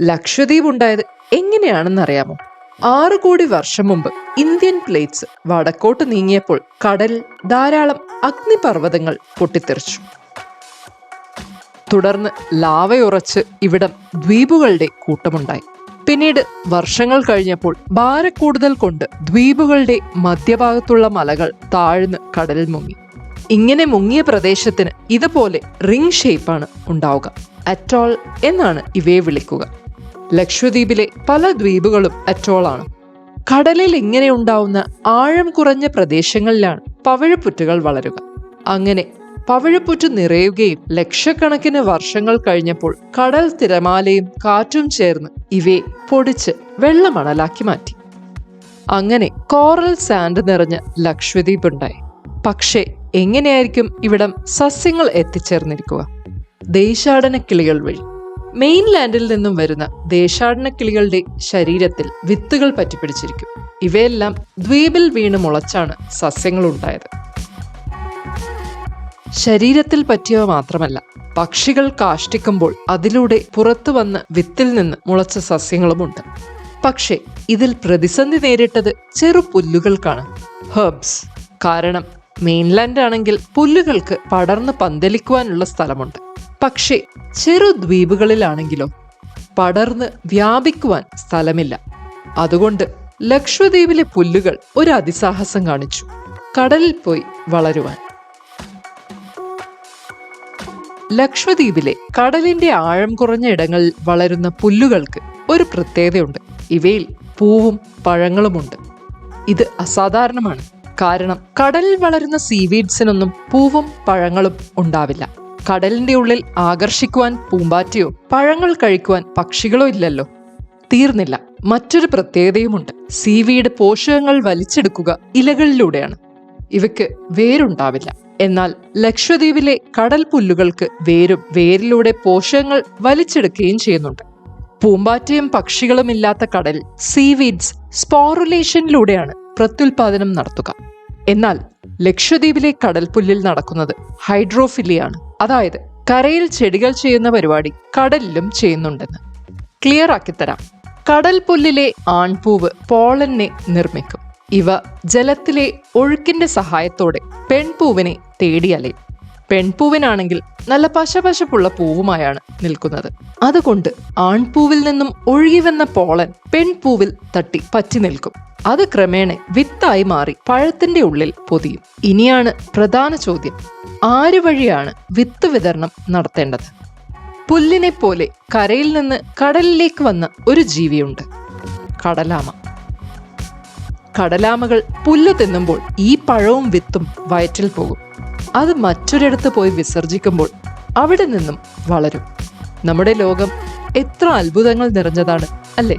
ലക്ഷദ്വീപ് ഉണ്ടായത് എങ്ങനെയാണെന്നറിയാമോ? ആറു കോടി വർഷം മുമ്പ് ഇന്ത്യൻ പ്ലേറ്റ്സ് വടക്കോട്ട് നീങ്ങിയപ്പോൾ കടൽ ധാരാളം അഗ്നിപർവതങ്ങൾ പൊട്ടിത്തെറിച്ചു. തുടർന്ന് ലാവയുറച്ച് ഇവിടം ദ്വീപുകളുടെ കൂട്ടമുണ്ടായി. പിന്നീട് വർഷങ്ങൾ കഴിഞ്ഞപ്പോൾ ഭാരക്കൂടുതൽ കൊണ്ട് ദ്വീപുകളുടെ മധ്യഭാഗത്തുള്ള മലകൾ താഴ്ന്ന് കടലിൽ മുങ്ങി. ഇങ്ങനെ മുങ്ങിയ പ്രദേശത്തിന് ഇതുപോലെ റിംഗ് ഷേപ്പാണ് ഉണ്ടാവുക. അറ്റോൾ എന്നാണ് ഇവയെ വിളിക്കുക. ലക്ഷദ്വീപിലെ പല ദ്വീപുകളും അറ്റോളാണ് കടലിൽ ഇങ്ങനെ ഉണ്ടാവുന്ന ആഴം കുറഞ്ഞ പ്രദേശങ്ങളിലാണ് പവിഴപ്പുറ്റുകൾ വളരുക. അങ്ങനെ പവിഴപ്പുറ്റ് നിറയുകയും ലക്ഷക്കണക്കിന് വർഷങ്ങൾ കഴിഞ്ഞപ്പോൾ കടൽ തിരമാലയും കാറ്റും ചേർന്ന് ഇവയെ പൊടിച്ച് വെള്ളമണലാക്കി മാറ്റി. അങ്ങനെ കോറൽ സാൻഡ് നിറഞ്ഞ ലക്ഷദ്വീപ് ഉണ്ടായി. പക്ഷേ എങ്ങനെയായിരിക്കും ഇവിടം സസ്യങ്ങൾ എത്തിച്ചേർന്നിരിക്കുക? ദേശാടന കിളികൾ വഴി. മെയിൻലാൻഡിൽ നിന്നും വരുന്ന ദേശാടന കിളികളുടെ ശരീരത്തിൽ വിത്തുകൾ പറ്റിപ്പിടിച്ചിരിക്കും. ഇവയെല്ലാം ദ്വീപിൽ വീണ് മുളച്ചാണ് സസ്യങ്ങൾ ഉണ്ടായത് ശരീരത്തിൽ പറ്റിയവ മാത്രമല്ല പക്ഷികൾ കാഷ്ടിക്കുമ്പോൾ അതിലൂടെ പുറത്തു വന്ന് വിത്തിൽ നിന്ന് മുളച്ച സസ്യങ്ങളുമുണ്ട്. പക്ഷേ ഇതിൽ പ്രതിസന്ധി നേരിട്ടത് ചെറു പുല്ലുകൾക്കാണ് ഹെർബ്സ്. കാരണം മെയിൻലാൻഡ് ആണെങ്കിൽ പുല്ലുകൾക്ക് പടർന്ന് പന്തലിക്കുവാനുള്ള സ്ഥലമുണ്ട്. പക്ഷേ ചെറു ദ്വീപുകളിലാണെങ്കിലും പടർന്ന് വ്യാപിക്കുവാൻ സ്ഥലമില്ല. അതുകൊണ്ട് ലക്ഷദ്വീപിലെ പുല്ലുകൾ ഒരു അതിസാഹസം കാണിച്ചു. കടലിൽ പോയി വളരുവാൻ. ലക്ഷദ്വീപിലെ കടലിന്റെ ആഴം കുറഞ്ഞ ഇടങ്ങളിൽ വളരുന്ന പുല്ലുകൾക്ക് ഒരു പ്രത്യേകതയുണ്ട്. ഇവയിൽ പൂവും പഴങ്ങളുമുണ്ട്. ഇത് അസാധാരണമാണ്. കാരണം കടലിൽ വളരുന്ന സീവീഡ്സിനൊന്നും പൂവും പഴങ്ങളും ഉണ്ടാവില്ല. കടലിന്റെ ഉള്ളിൽ ആകർഷിക്കുവാൻ പൂമ്പാറ്റയോ പഴങ്ങൾ കഴിക്കുവാൻ പക്ഷികളോ ഇല്ലല്ലോ. തീർന്നില്ല. മറ്റൊരു പ്രത്യേകതയുമുണ്ട്. സീവീഡ് പോഷകങ്ങൾ വലിച്ചെടുക്കുക ഇലകളിലൂടെയാണ്. ഇവയ്ക്ക് വേരുണ്ടാവില്ല. എന്നാൽ ലക്ഷദ്വീപിലെ കടൽ പുല്ലുകൾക്ക് വേരും വേരിലൂടെ പോഷകങ്ങൾ വലിച്ചെടുക്കുകയും ചെയ്യുന്നുണ്ട്. പൂമ്പാറ്റയും പക്ഷികളും ഇല്ലാത്ത കടൽ സീവീഡ്സ് സ്പോറുലേഷനിലൂടെയാണ് പ്രത്യുൽപാദനം നടത്തുക. എന്നാൽ ലക്ഷദ്വീപിലെ കടൽപുല്ലിൽ നടക്കുന്നത് ഹൈഡ്രോഫിലിയാണ്. അതായത് കരയിൽ ചെടികൾ ചെയ്യുന്ന പരിപാടി കടലിലും ചെയ്യുന്നുണ്ടെന്ന്. ക്ലിയർ ആക്കിത്തരാം കടൽ പുല്ലിലെ ആൺപൂവ് പോളനെ നിർമ്മിക്കും. ഇവ ജലത്തിലെ ഒഴുക്കിന്റെ സഹായത്തോടെ പെൺപൂവിനെ തേടിയലയും. പെൺപൂവിനാണെങ്കിൽ നല്ല പശപശപ്പുള്ള പൂവുമായാണ് നിൽക്കുന്നത്. അതുകൊണ്ട് ആൺപൂവിൽ നിന്നും ഒഴുകി വന്ന പോളൻ പെൺപൂവിൽ തട്ടി പറ്റി നിൽക്കും. അത് ക്രമേണ വിത്തായി മാറി പഴത്തിന്റെ ഉള്ളിൽ പൊതിയും. ഇനിയാണ് പ്രധാന ചോദ്യം. ആര് വഴിയാണ് വിത്ത് വിതരണം നടത്തേണ്ടത്? പുല്ലിനെ പോലെ കരയിൽ നിന്ന് കടലിലേക്ക് വന്ന ഒരു ജീവിയുണ്ട്. കടലാമ. കടലാമകൾ പുല്ല് തിന്നുമ്പോൾ ഈ പഴവും വിത്തും വയറ്റിൽ പോകും. അത് മറ്റൊരിടത്ത് പോയി വിസർജിക്കുമ്പോൾ അവിടെ നിന്നും വളരും. നമ്മുടെ ലോകം എത്ര അത്ഭുതങ്ങൾ നിറഞ്ഞതാണ് അല്ലേ?